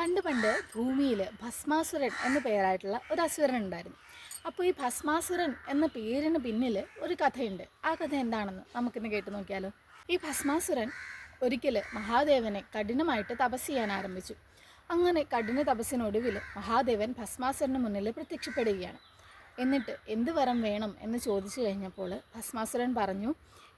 പണ്ട് പണ്ട് ഭൂമിയിൽ ഭസ്മാസുരൻ എന്ന പേരായിട്ടുള്ള ഒരു അസുരൻ ഉണ്ടായിരുന്നു. അപ്പോൾ ഈ ഭസ്മാസുരൻ എന്ന പേരിന് പിന്നിൽ ഒരു കഥയുണ്ട്. ആ കഥ എന്താണെന്ന് നമുക്കിന്ന് കേട്ട് നോക്കിയാലോ. ഈ ഭസ്മാസുരൻ ഒരിക്കൽ മഹാദേവനെ കഠിനമായിട്ട് തപസ് ചെയ്യാൻ ആരംഭിച്ചു. അങ്ങനെ കഠിന തപസ്സിനൊടുവിൽ മഹാദേവൻ ഭസ്മാസുരന് മുന്നിൽ പ്രത്യക്ഷപ്പെടുകയാണ്. എന്നിട്ട് എന്ത് വരം വേണം എന്ന് ചോദിച്ചു കഴിഞ്ഞപ്പോൾ ഭസ്മാസുരൻ പറഞ്ഞു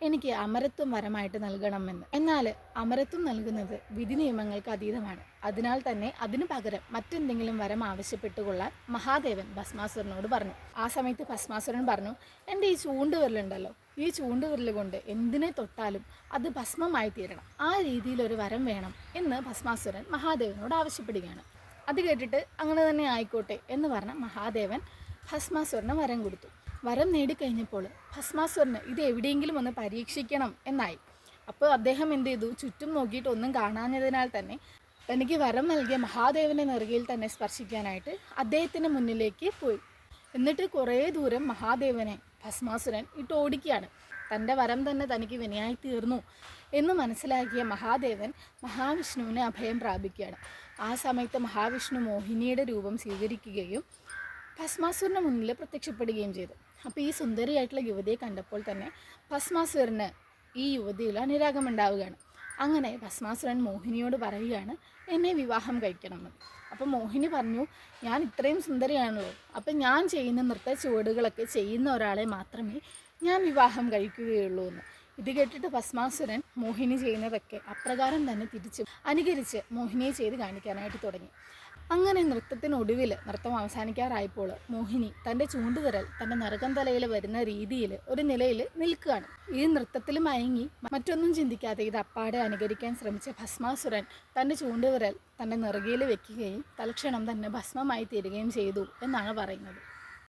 എനിക്ക് അമരത്വം വരമായിട്ട് നൽകണമെന്ന്. എന്നാൽ അമരത്വം നൽകുന്നത് വിധി നിയമങ്ങൾക്ക് അതീതമാണ്. അതിനാൽ തന്നെ അതിനു പകരം മറ്റെന്തെങ്കിലും വരം ആവശ്യപ്പെട്ടുകൊള്ളാൻ മഹാദേവൻ ഭസ്മാസുരനോട് പറഞ്ഞു. ആ സമയത്ത് ഭസ്മാസുരൻ പറഞ്ഞു എന്റെ ഈ ചൂണ്ടുവിരലുണ്ടല്ലോ ഈ ചൂണ്ടുവിരൽ കൊണ്ട് എന്തിനെ തൊട്ടാലും അത് ഭസ്മമായി തീരണം. ആ രീതിയിലൊരു വരം വേണം എന്ന് ഭസ്മാസുരൻ മഹാദേവനോട് ആവശ്യപ്പെടുകയാണ്. അത് കേട്ടിട്ട് അങ്ങനെ തന്നെ ആയിക്കോട്ടെ എന്ന് പറഞ്ഞ മഹാദേവൻ ഭസ്മാസുരന് വരം കൊടുത്തു. വരം നേടിക്കഴിഞ്ഞപ്പോൾ ഭസ്മാസുരന് ഇത് എവിടെയെങ്കിലും ഒന്ന് പരീക്ഷിക്കണം എന്നായി. അപ്പോൾ അദ്ദേഹം എന്ത് ചെയ്തു? ചുറ്റും നോക്കിയിട്ട് ഒന്നും കാണാഞ്ഞതിനാൽ തന്നെ തനിക്ക് വരം നൽകിയ മഹാദേവന്റെ നെറുകയിൽ തന്നെ സ്പർശിക്കാനായിട്ട് അദ്ദേഹത്തിന് മുന്നിലേക്ക് പോയി. എന്നിട്ട് കുറേ ദൂരം മഹാദേവനെ ഭസ്മാസുരൻ ഇട്ട് ഓടിക്കുകയാണ്. തന്റെ വരം തന്നെ തനിക്ക് വിനയായി തീർന്നു എന്ന് മനസ്സിലാക്കിയ മഹാദേവൻ മഹാവിഷ്ണുവിനെ അഭയം പ്രാപിക്കുകയാണ്. ആ സമയത്ത് മഹാവിഷ്ണു മോഹിനിയുടെ രൂപം സ്വീകരിക്കുകയും ഭസ്മാസുരന് മുന്നിൽ പ്രത്യക്ഷപ്പെടുകയും ചെയ്തു. അപ്പോൾ ഈ സുന്ദരിയായിട്ടുള്ള യുവതിയെ കണ്ടപ്പോൾ തന്നെ ഭസ്മാസുരന് ഈ യുവതിയിൽ അനുരാഗമുണ്ടാവുകയാണ് അങ്ങനെ ഭസ്മാസുരൻ മോഹിനിയോട് പറയുകയാണ് എന്നെ വിവാഹം കഴിക്കണമെന്ന്. അപ്പം മോഹിനി പറഞ്ഞു ഞാൻ ഇത്രയും സുന്ദരിയാണല്ലോ. അപ്പം ഞാൻ ചെയ്യുന്ന നൃത്ത ചുവടുകളൊക്കെ ചെയ്യുന്ന ഒരാളെ മാത്രമേ ഞാൻ വിവാഹം കഴിക്കുകയുള്ളൂ എന്ന് ഇത് കേട്ടിട്ട് ഭസ്മാസുരൻ മോഹിനി ചെയ്യുന്നതൊക്കെ അപ്രകാരം തന്നെ തിരിച്ച് അനുകരിച്ച് മോഹിനിയെ ചെയ്ത് കാണിക്കാനായിട്ട് തുടങ്ങി. അങ്ങനെ നൃത്തത്തിനൊടുവിൽ നൃത്തം അവസാനിക്കാറായപ്പോൾ മോഹിനി തന്റെ ചൂണ്ടുവിരൽ തന്റെ നരകം തലയിൽ വരുന്ന രീതിയിൽ ഒരു നിലയിൽ നിൽക്കുകയാണ്. ഈ നൃത്തത്തിൽ മയങ്ങി മറ്റൊന്നും ചിന്തിക്കാതെ ഇത് അപ്പാടെ അനുകരിക്കാൻ ശ്രമിച്ച ഭസ്മാസുരൻ തന്റെ ചൂണ്ടുവിരൽ തന്റെ നിറകയിൽ വെക്കുകയും തൽക്ഷണം തന്നെ ഭസ്മമായി തീരുകയും ചെയ്തു എന്നാണ് പറയുന്നത്.